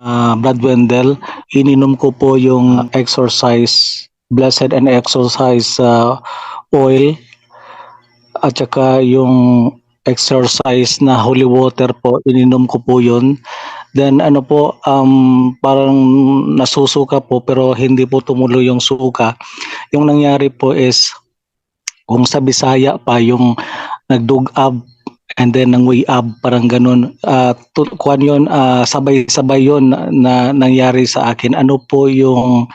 uh, Brad Wendell, ininom ko po yung exercise, blessed and exercise uh, oil at saka yung exercise na holy water po, ininom ko po yun. Then ano po, um, parang nasusuka po pero hindi po tumuloy yung suka. Yung nangyari po is, kung sa Bisaya pa, yung nagdug up and then nang way up, parang ganun. Uh, tu- kuwan yun, ah, sabay-sabay yun na, na nangyari sa akin. Ano po yung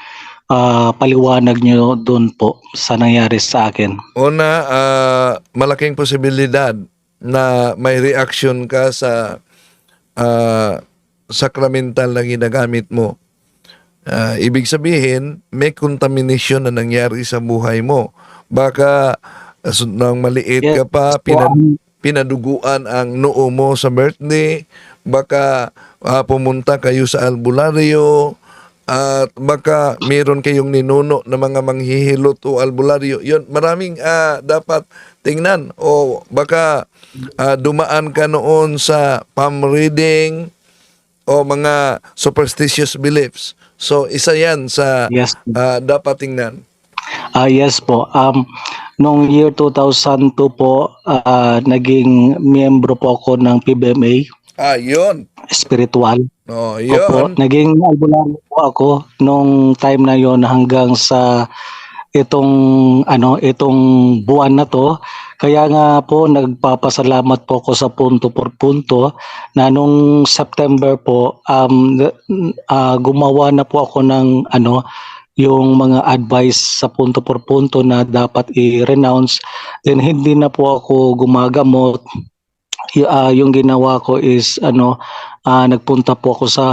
ah, paliwanag nyo doon po sa nangyari sa akin? Una, ah, malaking posibilidad na may reaction ka sa ah, sacramental na ginagamit mo. Ah, ibig sabihin, may contamination na nangyari sa buhay mo. Baka as- nang maliit ka pa, po, pinad- ang- pinaduguan ang noo mo sa birthday, baka ah, pumunta kayo sa albularyo, at baka meron kayong ninuno na mga manghihilot o albularyo. Yun, maraming ah, dapat tingnan. O baka ah, dumaan ka noon sa palm reading o mga superstitious beliefs. So, isa yan sa Yes. ah, dapat tingnan. Ah yes po. Um noong year 2002 po ah, naging miyembro po ako ng PBMA Ah, yun. spiritual. Oh, Opo, yun. naging albularyo po ako nung time na yon hanggang sa itong ano itong buwan na to kaya nga po nagpapasalamat po ako sa punto por punto na nung September po um ah, gumawa na po ako ng ano yung mga advice sa punto por punto na dapat i-renounce then hindi na po ako gumagamot Y- ah, yung ginawa ko is ano ah, nagpunta po ako sa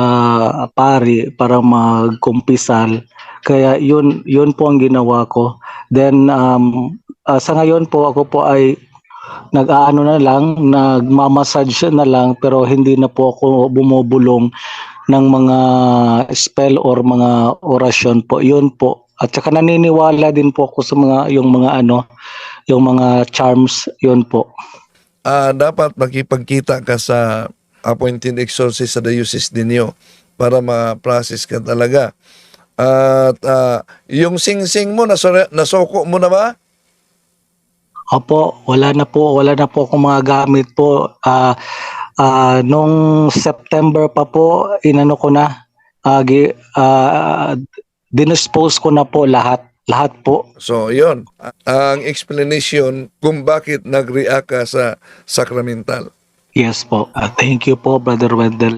pari para magkumpisal. Kaya yun yun po ang ginawa ko. Then um, ah, sa ngayon po ako po ay nag-aano na lang, nagmamassage na lang pero hindi na po ako bumubulong ng mga spell or mga orasyon po. Yun po. At saka naniniwala din po ako sa mga yung mga ano, yung mga charms, yun po. ah dapat makipagkita ka sa appointed exorcist sa diocese ninyo para ma-process ka talaga. At ah, yung sing-sing mo, nasore- nasoko mo na ba? Opo, wala na po, wala na po akong mga gamit po. Ah ah, nung September pa po, inano ko na, gi- ah, dinispose ko na po lahat, lahat po. So, yon Ang explanation kung bakit nag-react ka sa sacramental. Yes po. Ah, thank you po, Brother Wendell.